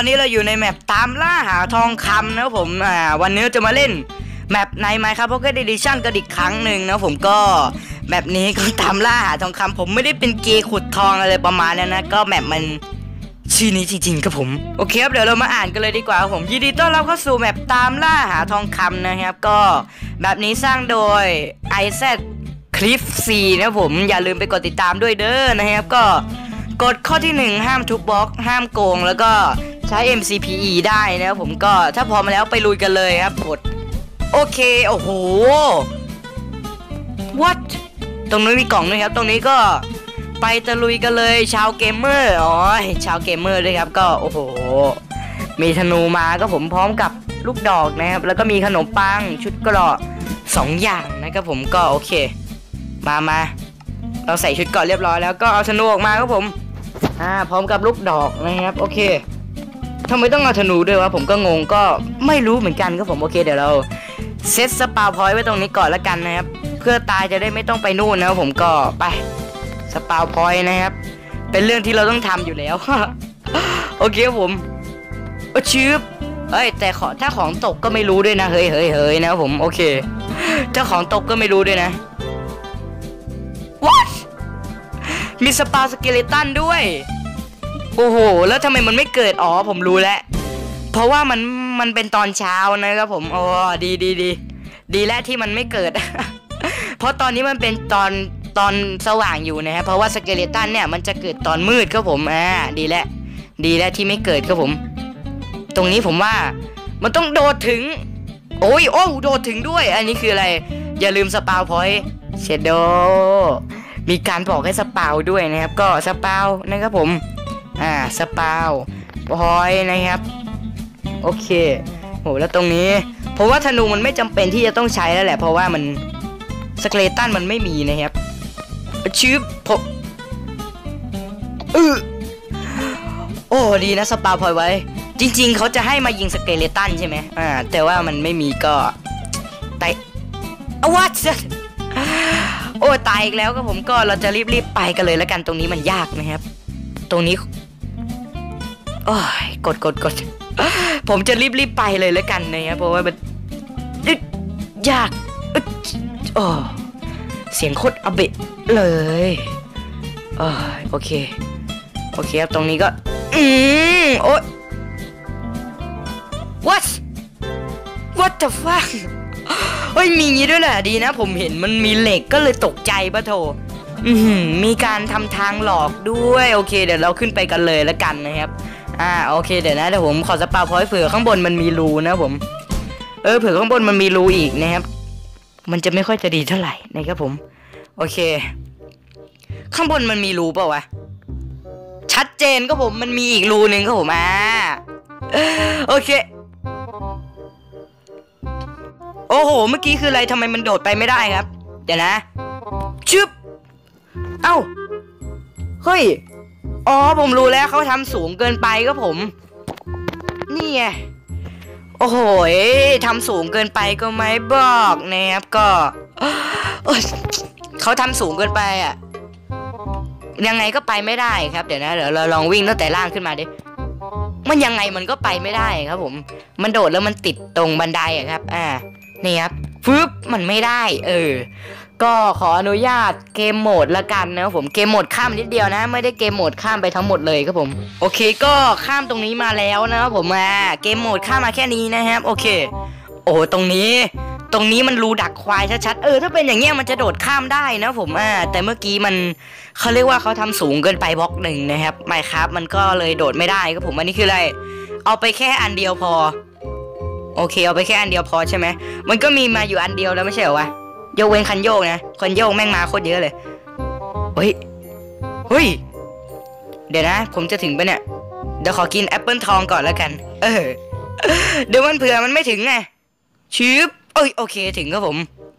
อนนี้เราอยู่ในแมปตามล่าหาทองคำนะผมอ่าวันนี้จะมาเล่นแมปในไหมครับเพราะก็ดิชั่นกันอีกครั้งหนึ่งนะผมก็แมปนี้ก็ตามล่าหาทองคำผมไม่ได้เป็นเกย์ขุดทองอะไรประมาณนั้นนะก็แมปมันชื่อนี้จริงๆครับผมโอเคครับเดี๋ยวเรามาอ่านกันเลยดีกว่าผมยินดีต้อนรับเข้าสู่แมปตามล่าหาทองคำนะครับ ก็แบบนี้สร้างโดย i z คลิฟซีนะผมอย่าลืมไปกดติดตามด้วยเด้อนะครับก็กฎข้อที่ 1 ห้ามทุบบล็อก ห้ามโกง แล้วก็ ใช้ MCPE ได้นะครับผมก็ถ้าพร้อมแล้วไปลุยกันเลยครับกดโอเค โอ้โห what ตรงนู้นมีกล่องด้วยครับ ตรงนี้ก็ไปตะลุยกันเลยชาวเกมเมอร์อ๋อชาวเกมเมอร์ด้วยครับ ก็โอ้โห มีธนูมาก็ผมพร้อมกับลูกดอกนะครับ แล้วก็มีขนมปังชุดกราะสองอย่างนะครับผมก็โอเค มามาเราใส่ชุดกราะเรียบร้อยแล้วก็เอาธนูออกมาครับผมอ่าพร้อมกับลูกดอกนะครับ โอเค ทำไมต้องเอาธนูด้วยวะผมก็งงก็ไม่รู้เหมือนกันครับผมโอเคเดี๋ยวเราเซตสปาพอยต์ไว้ตรงนี้ก่อนละกันนะครับ เพื่อตายจะได้ไม่ต้องไปนู่นนะครับผมก็ไปสปาพอยต์นะครับ เป็นเรื่องที่เราต้องทำอยู่แล้วโอเคครับผมโอ้ชืบเอ้ยแต่ขอถ้าของตกก็ไม่รู้ด้วยนะเฮ้ยเฮ้ยเฮ้ยนะครับผมโอเคถ้าของตกก็ไม่รู้ด้วยนะ what มีสปาสเกเลตันด้วย โอ้โห แล้วทำไมมันไม่เกิด อ๋อ ผมรู้แล้ว เพราะว่ามัน มันเป็นตอนเช้านะครับผม อ๋อ ดีดีดี ดีแล้วที่มันไม่เกิด เพราะตอนนี้มันเป็นตอนตอนสว่างอยู่นะครับเพราะว่าสเกเลตันเนี่ยมันจะเกิดตอนมืดครับผม อ่า ดีแล้ว ดีแล้วที่ไม่เกิดครับผม ตรงนี้ผมว่า มันต้องโดดถึง โอ้ย โอ้โดดถึงด้วย อันนี้คืออะไร อย่าลืมสปาวพอยเชดโดมีการบอกให้สปาวด้วยนะครับ ก็สปาวนะครับผม อ่าสปาวพอยนะครับ โอเคโหแล้วตรงนี้ผมว่าธนูมันไม่จำเป็นที่จะต้องใช้แล้วแหละ เพราะว่ามันสเกเลตันมันไม่มีนะครับชื่อผมเออโอ้ดีนะสปาวพอยไว้ จริง ๆ เขาจะให้มายิงสเกเลตันใช่ไหมอ่าแต่ว่ามันไม่มีก็ไตเอาวัดโอ้ตายอีกแล้วก็ผมก็เราจะรีบๆไปกันเลยแล้วกันตรงนี้มันยากนะครับ ตรงนี้ อ้ยกดกดกดผมจะรีบๆไปเลยแล้วกันนะครับเพราะว่ามันยากอึดโอ้เสียงโคตรอเบะเลยโอ้ยโอเค โอเคครับตรงนี้ก็ อืมโอ้ย what what the fuck เฮ้ยมีงี้ด้วยแหละดีนะ ผมเห็นมันมีเหล็กก็เลยตกใจปะโถอืมมีการทำทางหลอกด้วย โอเค เดี๋ยวเราขึ้นไปกันเลยแล้วกันนะครับ อ่าโอเคเดี๋ยวนะเดี๋ยวผมขอสปาพอยเผื่อข้างบนมันมีรูนะผม เออเผื่อข้างบนมันมีรูอีกนะครับ มันจะไม่ค่อยจะดีเท่าไหร่นะครับผม โอเค ข้างบนมันมีรูเปล่าวะชัดเจนก็ผมมันมีอีกรูหนึ่งก็ผมอ่าโอเค โอ้โห เมื่อกี้คืออะไรทำไมมันโดดไปไม่ได้ครับ เดี๋ยวนะชึบเอ้าเฮ้ย อ๋อผมรู้แล้วเขาทำสูงเกินไปก็ผม นี่ไงโอ้โหทำสูงเกินไปก็ไม่บอกนะครับก็เขาทำสูงเกินไปอะ ยังไงก็ไปไม่ได้ครับเดี๋ยวนะเดี๋ยวเราลองวิ่งตั้งแต่ล่างขึ้นมาดิมันยังไงมันก็ไปไม่ได้ครับ ผม มันโดดแล้วมันติดตรงบันไดอะครับ อ่านี่ครับฟึบมันไม่ได้ เออ ก็ขออนุญาตเกมโหมดละกันนะครับผมเกมโหมดข้ามนิดเดียวนะ ไม่ได้เกมโหมดข้ามไปทั้งหมดเลยครับผม โอเคก็ข้ามตรงนี้มาแล้วนะครับผมมาเกมโหมดข้ามมาแค่นี้นะครับ โอเค โอ้ตรงนี้ ตรงนี้มันรูดักควายชัดๆเออถ้าเป็นอย่างเงี้ยมันจะโดดข้ามได้นะผมอ่าแต่เมื่อกี้มันเขาเรียกว่าเขาทำสูงเกินไปบล็อกหนึ่งนะครับไม่ครับ มันก็เลยโดดไม่ได้ครับผมอันนี้คืออะไร เอาไปแค่อันเดียวพอ โอเค เอาไปแค่อันเดียวพอใช่ไหมมันก็มีมาอยู่อันเดียวแล้วไม่ใช่เหรอวะ ยกเว้นคันโยกนะคันโยกแม่งมาโคตรเยอะเลยเฮ้ยเฮ้ย เดี๋ยวนะ ผมจะถึงปะเนี่ย เดี๋ยวขอกินแอปเปิลทองก่อนแล้วกัน เออ เดี๋ยวมันเผื่อมันไม่ถึงไงชืบเอ้ยโอเคถึงครับผม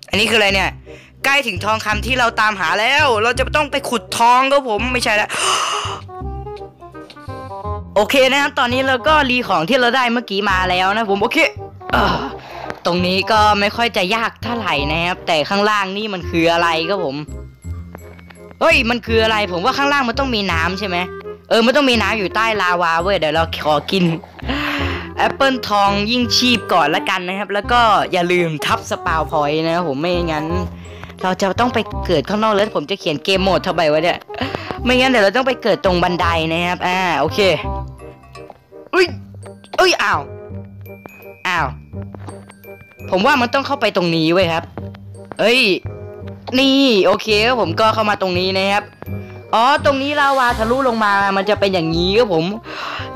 อันนี้คืออะไรเนี่ย ใกล้ถึงทองคำที่เราตามหาแล้ว เราจะต้องไปขุดทองครับผมไม่ใช่แล้วโอเคนะครับ ตอนนี้เราก็รีของที่เราได้เมื่อกี้มาแล้วนะผม โอเคเอ ตรงนี้ก็ไม่ค่อยจะยากเท่าไหร่นะครับ แต่ข้างล่างนี่มันคืออะไรครับผมเฮ้ยมันคืออะไรผมว่าข้างล่างมันต้องมีน้ำใช่ไหมเออไม่ต้องมีน้ำอยู่ใต้ลาวาเว้ยเดี๋ยวเราขอกินแอปเปิลทองยิ่งชีพก่อนละกันนะครับ แล้วก็อย่าลืมทับสปาวพอยต์นะครับผมไม่งั้น เราจะต้องไปเกิดข้างนอกแล้วผมจะเขียนเกมโหมดเท่าไหร่วะเนี่ยไม่งั้นเดี๋ยวเราต้องไปเกิดตรงบันไดนะครับอ่าโอเคอุ้ยอุ้ยอ้าวอ้าว ผมว่ามันต้องเข้าไปตรงนี้เว้ยครับ เอ้ย นี่โอเคครับผมก็เข้ามาตรงนี้นะครับ อ๋อ ตรงนี้ลาวาทะลุลงมา มันจะเป็นอย่างนี้ครับผม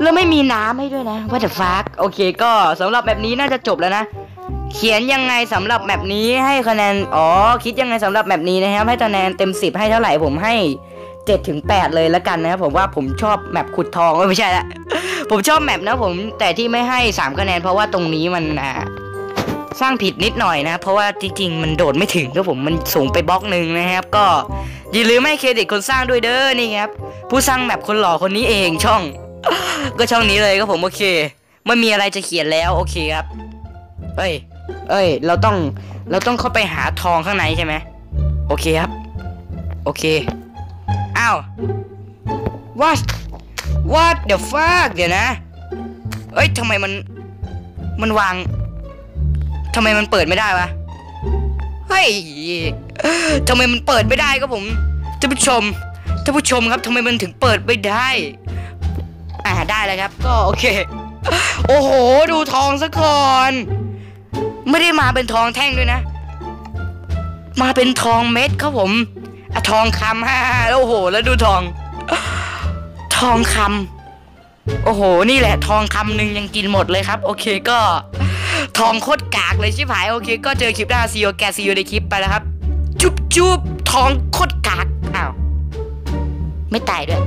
แล้วไม่มีน้ำให้ด้วยนะว่าแต่ฟักโอเค ก็สำหรับแบบนี้น่าจะจบแล้วนะ เขียนยังไงสำหรับแมปนี้ให้คะแนน อ๋อ คิดยังไงสำหรับแมปนี้นะครับ ให้คะแนนเต็ม10ให้เท่าไหร่ผมให้7ถึง8เลยแล้วกันนะครับผมว่าผมชอบแมปขุดทองไม่ใช่ละผมชอบแมปนะผมแต่ที่ไม่ให้3คะแนนเพราะว่าตรงนี้มันอ่า สร้างผิดนิดหน่อยนะ เพราะว่าจริงๆมันโดดไม่ถึงครับผมมันสูงไปบล็อกหนึ่งนะครับ ก็อย่าลืมให้เครดิตคนสร้างด้วยเด้อนี่ครับ ผู้สร้างแมปคนหล่อคนนี้เองช่อง ก็ช่องนี้เลยครับผมโอเคไม่มีอะไรจะเขียนแล้วโอเคครับ เอ้ย เอ้ย เราต้องเราต้องเข้าไปหาทองข้างในใช่ไหมโอเคครับ โอเคอ้าว what what the fuck เดี๋ยวนะเอ้ยทำไมมันมันวาง ทำไมมันเปิดไม่ได้วะ เฮ้ยทำไมมันเปิดไม่ได้ครับผมท่านผู้ชมท่านผู้ชมครับทำไมมันถึงเปิดไม่ได้อ่าได้แล้วครับ ก็โอเค โอ้โห ดูทองซะก่อน ไม่ได้มาเป็นทองแท่งด้วยนะ มาเป็นทองเม็ดครับผมอะทองคำฮ่าแล้วโอ้โห แล้วดูทอง ทองคำโอ้โห นี่แหละ ทองคำหนึ่งยังกินหมดเลยครับ โอเคก็ ทองโคตรกากเลยชิบหาย โอเค ก็เจอคลิปหน้าซีโอแกซีโอในคลิปไปแล้วครับ จุ๊บจุ๊บทองโคตรกากอ้าวไม่ตายด้วย